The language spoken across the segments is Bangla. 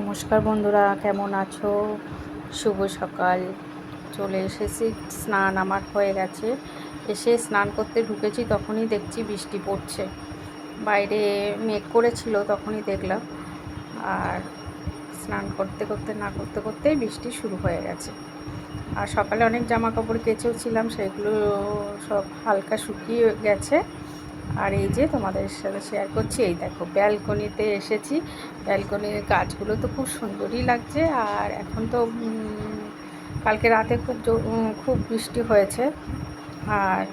নমস্কার বন্ধুরা, কেমন আছো? শুভ সকাল। চলে এসেছি, স্নান আমার হয়ে গেছে। এসে স্নান করতে ঢুকেছি, তখনই দেখছি বৃষ্টি পড়ছে। বাইরে মেঘ করেছিল, তখনই দেখলাম। আর স্নান করতে করতে, না করতে করতেই বৃষ্টি শুরু হয়ে গেছে। আর সকালে অনেক জামা কাপড় কেচেও ছিলাম, সেগুলো সব হালকা শুকিয়ে গেছে। আর এই যে তোমাদের সাথে শেয়ার করছি, এই দেখো ব্যালকনিতে এসেছি। ব্যালকনির গাছগুলো তো খুব সুন্দরই লাগছে। আর এখন তো কালকে রাতে খুব খুব বৃষ্টি হয়েছে। আর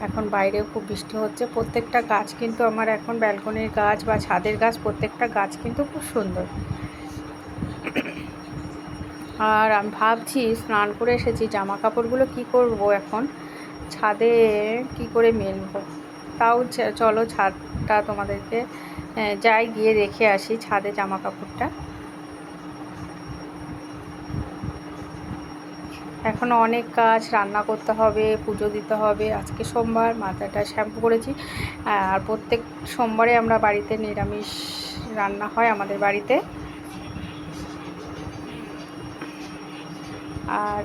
এখন বাইরেও খুব বৃষ্টি হচ্ছে। প্রত্যেকটা গাছ কিন্তু আমার এখন ব্যালকনির গাছ বা ছাদের গাছ, প্রত্যেকটা গাছ কিন্তু খুব সুন্দর। আর আমি ভাবছি, স্নান করে এসেছি। জামা কাপড়গুলো কি করব এখন? ছাদে কি করে মেলবো? তাও চলো ছাদটা তোমাদেরকে যাই গিয়ে রেখে আসি ছাদে জামা কাপড়টা এখনও অনেক কাজ, রান্না করতে হবে, পুজো দিতে হবে। আজকে সোমবার, মাথাটা শ্যাম্পু করেছি। আর প্রত্যেক সোমবারে আমরা বাড়িতে নিরামিষ রান্না হয় আমাদের বাড়িতে। আর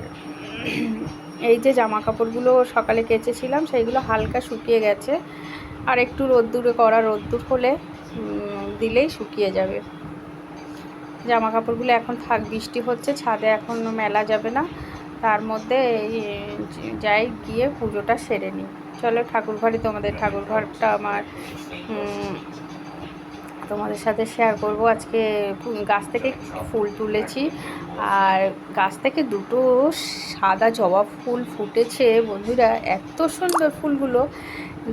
এই যে জামা কাপড়গুলো সকালে কেচেছিলাম, সেইগুলো হালকা শুকিয়ে গেছে। আর একটু রোদ্দুরে করা রোদ্দুর হলে দিলেই শুকিয়ে যাবে। জামা কাপড়গুলো এখন থাক, বৃষ্টি হচ্ছে, ছাদে এখন মেলা যাবে না। তার মধ্যে যাই গিয়ে পুজোটা সেরে নিই। চলো ঠাকুর ঘরে তোমাদের ঠাকুর ঘরটা আমার তোমাদের সাথে শেয়ার করব। আজকে গাছ থেকে ফুল তুলেছি। আর গাছ থেকে দুটো সাদা জবা ফুল ফুটেছে। বন্ধুরা, এত সুন্দর ফুলগুলো।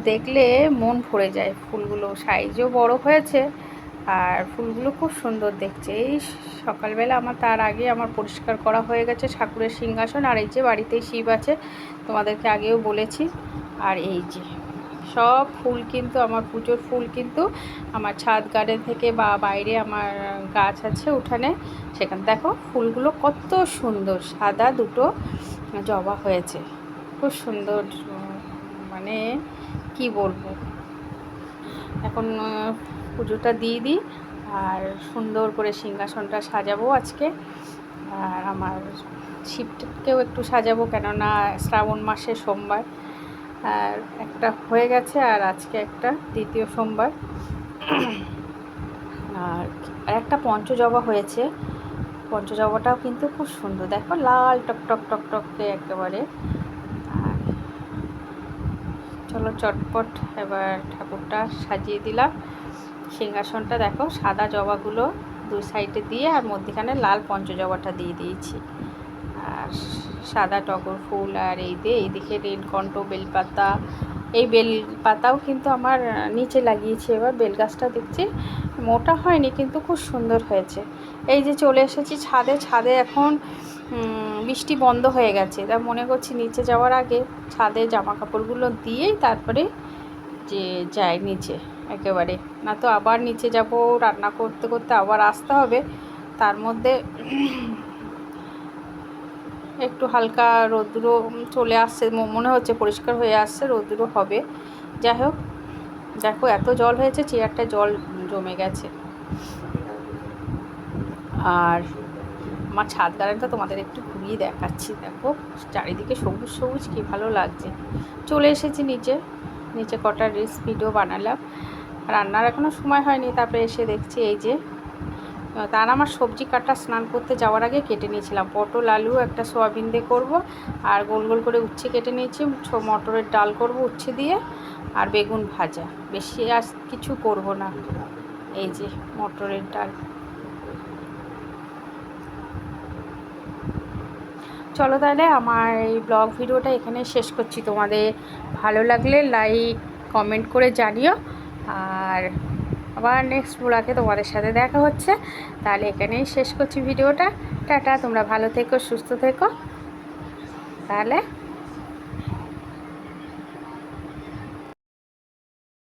দেখলে মন ভরে যায় ফুলগুলো। সাইজও বড় হয়েছে আর ফুলগুলো খুব সুন্দর দেখছে। এই সকালবেলা আমার তার আগে আমার পরিষ্কার করা হয়ে গেছে ঠাকুরের সিংহাসন। আর এই যে বাড়িতেই শিব আছে, তোমাদেরকে আগেও বলেছি। আর এই যে সব ফুল কিন্তু, আমার পুজোর ফুল কিন্তু আমার ছাদ গার্ডেন থেকে বা বাইরে আমার গাছ আছে উঠানে। সেখানে দেখো ফুলগুলো কত সুন্দর, সাদা দুটো জবা হয়েছে। খুব সুন্দর মানে কি বলব? এখন পুজোটা দিয়ে দিই আর সুন্দর করে সিংহাসনটা সাজাবো আজকে। আর আমার শিবটাকেও একটু সাজাবো, কেননা শ্রাবণ মাসে সোমবার। আর একটা হয়ে গেছে আর আজকে একটা দ্বিতীয় সোমবার। আর আর একটা পঞ্চজবা হয়েছে। পঞ্চজবাটাও কিন্তু খুব সুন্দর। দেখো লাল টক টক টক টককে একেবারে। আর চলো চটপট এবার ঠাকুরটা সাজিয়ে দিলাম। সিংহাসনটা দেখো সাদা জবাগুলো দুই সাইডে দিয়ে আর মধ্যেখানে লাল পঞ্চজবাটা দিয়ে দিয়েছি। আর সাদা টগর ফুল আর এই দিয়ে এইদিকে নীলকণ্ঠ বেলপাতা। এই বেলপাতাও কিন্তু আমার নিচে লাগিয়েছি এবার বেল গাছটা দেখছি। মোটা হয়নি, কিন্তু খুব সুন্দর হয়েছে। এই যে চলে এসেছি ছাদে ছাদে এখন বৃষ্টি বন্ধ হয়ে গেছে। তা মনে করছি নিচে যাওয়ার আগে ছাদে জামা কাপড়গুলো দিয়েই তারপরে যে যাই নিচে, একেবারে। না তো আবার নিচে যাব, রান্না করতে করতে আবার আসতে হবে। তার মধ্যে একটু হালকা রোদ্দুরো চলে আসছে মনে হচ্ছে পরিষ্কার হয়ে আসছে রোদ্দুরো হবে। যাই হোক, দেখো এত জল হয়েছে, চেয়ারটা জল জমে গেছে। আর আমার ছাদ গার্ডেনটা তোমাদের একটু ঘুরিয়ে দেখাচ্ছি, দেখো। চারিদিকে সবুজ সবুজ, কি ভালো লাগছে। চলে এসেছি নিচে নিচে কটা রিলস ভিডিও বানালাম। রান্নার এখনও সময় হয়নি, তারপরে এসে দেখছি এই যে তার আমার সবজি কাটা, স্নান করতে যাওয়ার আগে কেটে নিয়েছিলাম। পটল, আলু, একটা সোয়াবিন দিয়ে করব, আর গোল গোল করে উচ্ছে কেটে নিয়েছি। মটরের ডাল করব উচ্ছে দিয়ে, আর বেগুন ভাজা। বেশি আর কিছু করব না। এই যে, মটরের ডাল। চলো তাহলে আমার এই ব্লগ ভিডিওটা এখানে শেষ করছি। তোমাদের ভালো লাগলে লাইক, কমেন্ট করে জানিও। আর আবার নেক্সট ব্লগে তোমাদের সাথে দেখা হচ্ছে। তাহলে এখানেই শেষ করছি ভিডিওটা। টাটা, তোমরা ভালো থেকো, সুস্থ থেকো। তাহলে